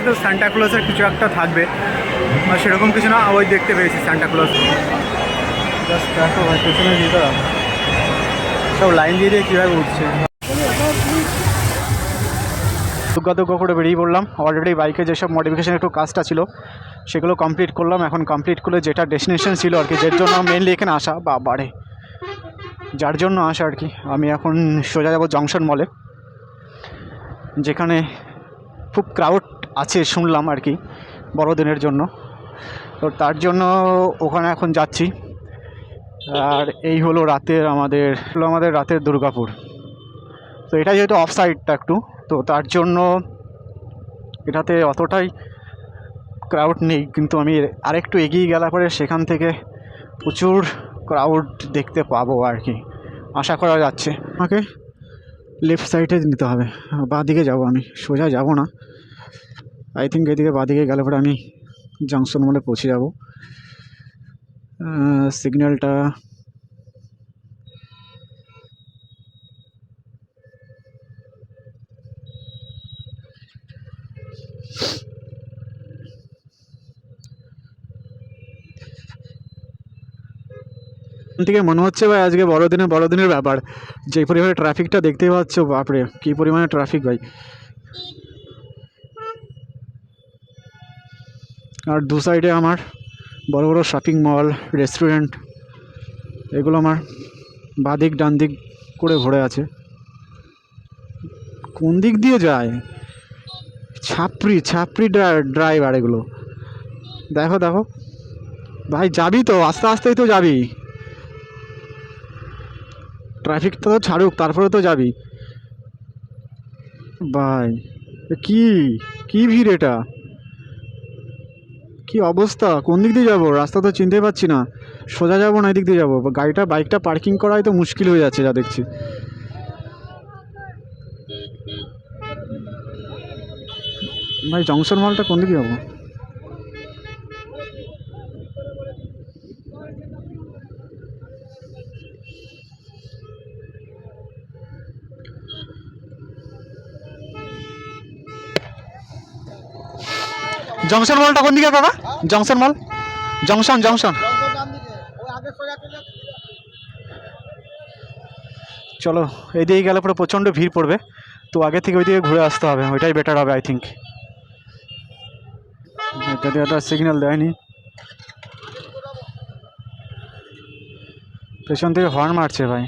হয়তো সান্টা ক্লজের কিছু একটা থাকবে আর সেরকম কিছু না, ওই দেখতে পেয়েছি সান্টা ক্লজ জাস্ট ভাই পেছনে দিদা সব লাইন দিয়ে দিয়ে কীভাবে উঠছে। দুগ্গা করে বেরিয়ে পড়লাম। অলরেডি বাইকে যেসব মডিফিকেশন একটু কাজটা ছিল, সেগুলো কমপ্লিট করলাম। এখন কমপ্লিট করে যেটা ডেস্টিনেশন ছিল আর কি, যের জন্য মেনলি এখানে আসা। বা বাড়ে যার জন্য আসা আর কি। আমি এখন সোজা যাব জংশন মলে যেখানে খুব ক্রাউড আছে শুনলাম আর কি বড়দিনের জন্য। তো তার জন্য ওখানে এখন যাচ্ছি। আর এই হলো রাতের আমাদের হলো আমাদের রাতের দুর্গাপুর। তো এটা যেহেতু অফ সাইডটা একটু, তো তার জন্য এটাতে অতটাই ক্রাউড নেই। কিন্তু আমি আরেকটু এগিয়ে গেলে পরে সেখান থেকে প্রচুর ক্রাউড দেখতে পাবো আর কি। আশা করা যাচ্ছে। আমাকে লেফট সাইডে নিতে হবে। বাঁ দিকে যাব আমি। সোজা যাব না। আই থিঙ্ক এদিকে বাঁ দিকে গেলে পরে আমি জংশন মলে পৌঁছে যাব। সিগন্যালটা থেকে মনে হচ্ছে ভাই আজকে বড়দিনে বড়দিনের ব্যাপার। যে পরিমাণে ট্রাফিকটা দেখতেই পাচ্ছ, বাপরে, কী পরিমাণে ট্রাফিক ভাই। আর দু সাইডে আমার বড় বড় শপিং মল রেস্টুরেন্ট এগুলো আমার বাদিক ডান দিক করে ভরে আছে। কোন দিক দিয়ে যায়? ছাপড়ি ছাপড়ি ড্রাইভার এগুলো। দেখো দেখো। ভাই, যাবি তো? আস্তে, আস্তেই তো যাবি। ট্রাফিকটা তো ছাড়ুক, তারপরে তো যাবি। ভাই কি? কি ভিড় এটা? কি অবস্থা? কোন দিক দিয়ে যাব? রাস্তা তো চিনতে পারছি না। সোজা যাব না এদিক দিয়ে যাব? গাড়িটা, বাইকটা পার্কিং করাই তো মুশকিল হয়ে যাচ্ছে যা দেখছি। ভাই জংশন মলটা কোন দিকে যাব? জংশন মলটা কোন দিকে বাবা জংশন মল? Junction junction. চলো এদিকে গেলে পরে প্রচণ্ড ভিড় পড়বে। তো আগে থেকে ওইদিকে ঘুরে আসতে হবে, ওইটাই বেটার হবে আই থিঙ্ক যদি একটা সিগন্যাল দেয়নি। পেছন থেকে হর্ন মারছে ভাই।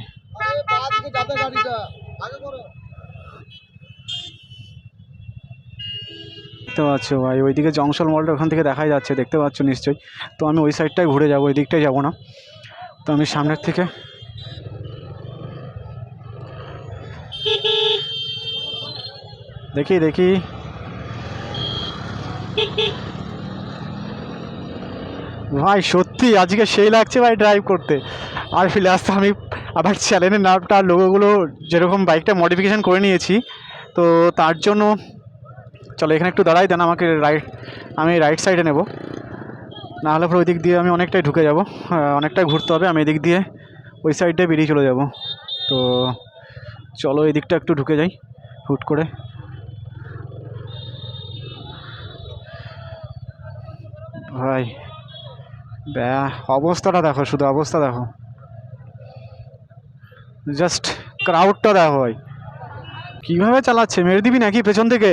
দেখতে পাচ্ছ ভাই, ওইদিকে জংশন মলটা ওখান থেকে দেখাই যাচ্ছে, দেখতে পাচ্ছ নিশ্চয়ই। তো আমি ওই সাইডটাই ঘুরে যাব, ওই দিকটাই যাব না। তো আমি সামনের থেকে দেখি দেখি। ভাই, সত্যি, আজকে সেই লাগছে ভাই ড্রাইভ করতে। আর ফিরে আসতে আমি আবার চ্যানেলের নামটা লোগোগুলো যেরকম বাইকটা মডিফিকেশান করে নিয়েছি, তো তার জন্য চলো, এখানে একটু দাঁড়াই, দেন আমাকে রাইট আমি রাইট সাইডে নেব। না হলে পরে ওই দিক দিয়ে আমি অনেকটাই ঢুকে যাব। অনেকটাই ঘুরতে হবে, আমি এদিক দিয়ে ওই সাইডে বেরিয়ে চলে যাব। তো চলো এই দিকটা একটু ঢুকে যাই, হুট করে। ভাই, ব্যা, অবস্থাটা দেখো, শুধু অবস্থা দেখো। জাস্ট ক্রাউডটা দেখো ভাই। কীভাবে চালাচ্ছে? মেরে দিবি নাকি পেছন থেকে?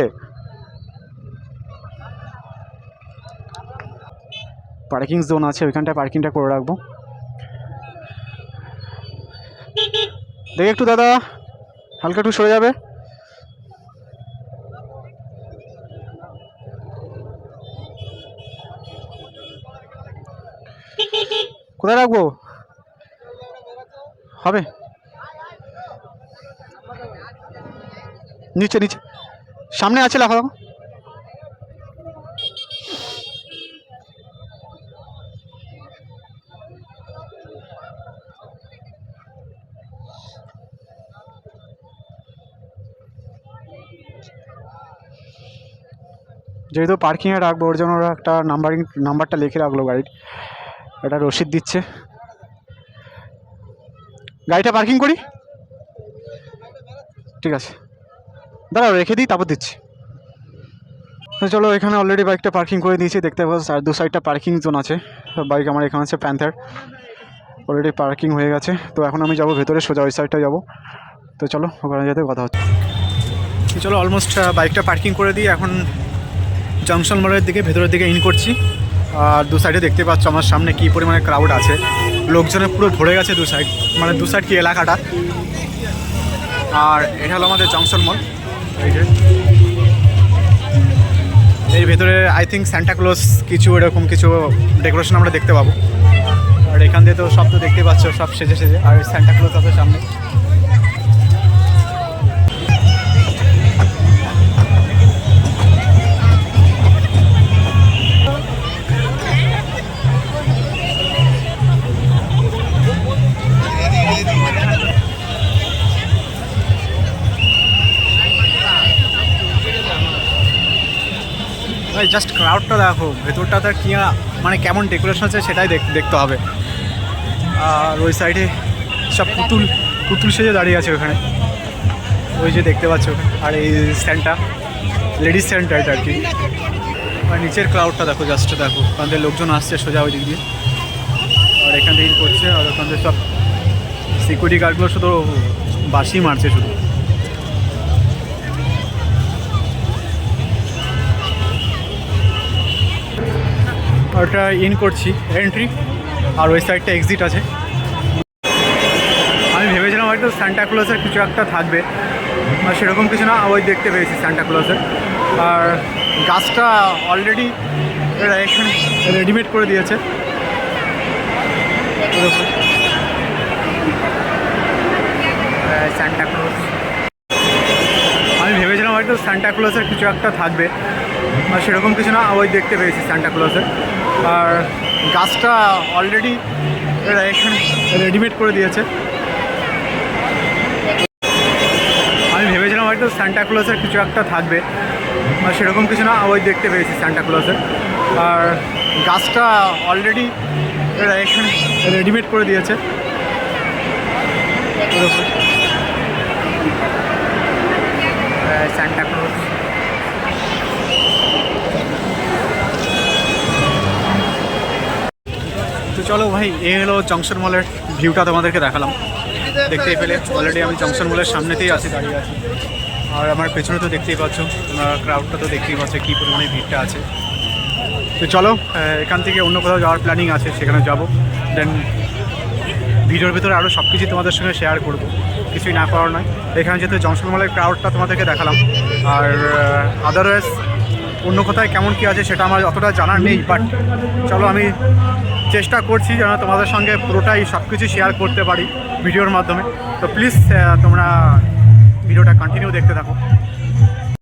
পার্কিং জোন আছে, ওইখানটায় পার্কিংটা করে রাখব। দেখে একটু দাদা, হালকা একটু সরে যাবে। কোথায় রাখব? হবে। নিচে নিচে। সামনে আছে লেখা যেহেতু পার্কিংয়ে রাখব, ওর জন্য ওরা একটা নাম্বারিং নাম্বারটা লিখে রাখল গাড়ির একটা রসিদ দিচ্ছে। গাড়িটা পার্কিং করি? ঠিক আছে। দাঁড়াও, রেখে দিই, তারপর দিচ্ছি। চলো, এখানে অলরেডি বাইকটা পার্কিং করে দিয়েছি। দেখতে পাচ্ছ দু সাইডটা পার্কিং জোন আছে। বাইক আমার এখানে আছে প্যান্থার অলরেডি পার্কিং হয়ে গেছে। তো এখন আমি যাব ভেতরে, সোজা ওই সাইডটা যাব। তো চলো, ওখানে যেতে কথা হচ্ছে। চলো অলমোস্ট বাইকটা পার্কিং করে দিই। এখন জংশন মোড়ের দিকে, ভেতরের দিকে ইন করছি। আর দু সাইডে দেখতে পাচ্ছ আমার সামনে কী পরিমাণে ক্রাউড আছে। লোকজনে পুরো ভরে গেছে দু সাইড মানে দু সাইড কি এলাকাটা। আর এটা হলো আমাদের জংশন মল এই যে। এর ভেতরে আই থিঙ্ক স্যান্টাক্লোজ কিছু এরকম কিছু ডেকোরেশন আমরা দেখতে পাবো। আর এখান দিয়ে তো সব তো দেখতে পাচ্ছ, সব সেজে সেজে। আর স্যান্টাক্লোজ আছে সামনে। জাস্ট ক্রাউডটা দেখো, ভেতরটাতে কি আ- মানে কেমন ডেকোরেশন আছে সেটাই দেখ- দেখতে হবে। আর ওই সাইডে সব পুতুল পুতুল সেজে দাঁড়িয়ে আছে ওখানে। ওই যে দেখতে পাচ্ছ, আর এই স্ট্যান্ডটা লেডিস স্ট্যান্ডটা আর কি। আর নিচের ক্রাউডটা দেখো জাস্ট দেখো, ওখান থেকে লোকজন আসছে সোজা ওই দিক দিয়ে। আর এখান থেকে করছে, আর ওখান থেকে সব সিকিউরিটি গার্ডগুলো শুধু বাসি মারছে শুধু। ওটা ইন করছি এন্ট্রি আর ওই সাইডটা এক্সিট আছে। আমি ভেবেছিলাম হয়তো স্যান্টাক্লজের কিছু একটা থাকবে, আর সেরকম কিছু না, ওই দেখতে পেয়েছি স্যান্টাক্লজের আর গাছটা অলরেডি এখানে রেডিমেড করে দিয়েছে। আমি ভেবেছিলাম হয়তো স্যান্টাক্লজের কিছু একটা থাকবে, আর সেরকম কিছু না, ওই দেখতে পেয়েছি স্যান্টাক্লজের আর গাছটা অলরেডি এরা এখানে রেডিমেড করে দিয়েছে। আমি ভেবেছিলাম হয়তো স্যান্টাক্লজের কিছু একটা থাকবে আর সেরকম কিছু না, ওই দেখতে পেয়েছি স্যান্টাক্লজের আর গাছটা অলরেডি এরা এখানে রেডিমেড করে দিয়েছে। স্যান্টাক্লজ চলো ভাই এ হলো জংশন মলের ভিউটা তোমাদেরকে দেখালাম। দেখতেই পেলে অলরেডি আমি জংশন মলের সামনেতেই আছি, দাঁড়িয়ে আছি। আর আমার পেছনে তো দেখতেই পাচ্ছ, তোমরা ক্রাউডটা তো দেখতেই পাচ্ছ কী পরিমাণে ভিড়টা আছে। তো চলো এখান থেকে অন্য কোথাও যাওয়ার প্ল্যানিং আছে, সেখানে যাব। দেন ভিডিওর ভিতরে আরও সব কিছুই তোমাদের সঙ্গে শেয়ার করব। কিছুই না করার নয়। এখানে যেহেতু জংশন মলের ক্রাউডটা তোমাদেরকে দেখালাম, আর আদারওয়াইজ অন্য কোথায় কেমন কী আছে সেটা আমার অতটা জানার নেই বাট চলো আমি চেষ্টা করছি যেন তোমাদের সঙ্গে পুরোটাই সব কিছু শেয়ার করতে পারি, ভিডিওর মাধ্যমে। তো প্লিজ তোমরা ভিডিওটা কন্টিনিউ দেখতে থাকো।